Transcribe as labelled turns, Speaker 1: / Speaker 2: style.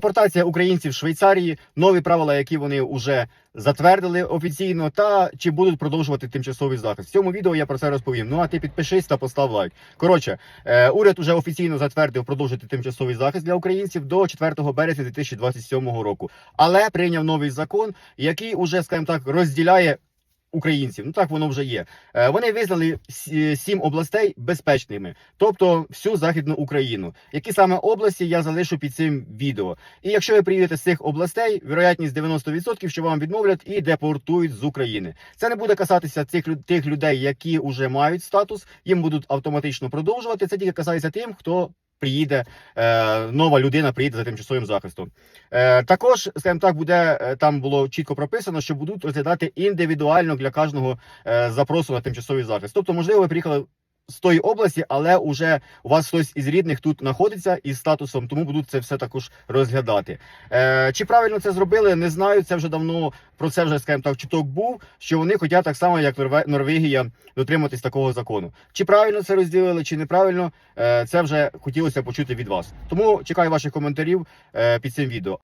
Speaker 1: Депортація українців в Швейцарії, нові правила, які вони вже затвердили офіційно, та чи будуть продовжувати тимчасовий захист. В цьому відео я про це розповім. Ну а ти підпишись та постав лайк. Коротше, е, уряд уже офіційно затвердив продовжити тимчасовий захист для українців до 4 березня 2027 року, але прийняв новий закон, який уже, скажімо так, розділяє. Українців, ну так воно вже є. Е, Вони визнали сім областей безпечними, тобто всю західну Україну. Які саме області я залишу під цим відео. І якщо ви приїдете з цих областей, вероятність 90%, що вам відмовлять і депортують з України. Це не буде касатися цих тих людей, які вже мають статус, їм будуть автоматично продовжувати. Це тільки касається тим, хто приїде, е, нова людина приїде за тимчасовим захистом. Е, також, скажімо так, буде е, там було чітко прописано, що будуть розглядати індивідуально для кожного е, запросу на тимчасовий захист. Тобто, можливо, ви приїхали з тої області, але вже у вас хтось із рідних тут знаходиться із статусом, тому будуть це все також розглядати. Е, чи правильно це зробили, не знаю. Це вже давно про це вже скажімо так, чуток був. Що вони хочуть так само, як Норвегія, дотриматись такого закону. Чи правильно це розділили, чи неправильно, е, це вже хотілося почути від вас. Тому чекаю ваших коментарів е, під цим відео.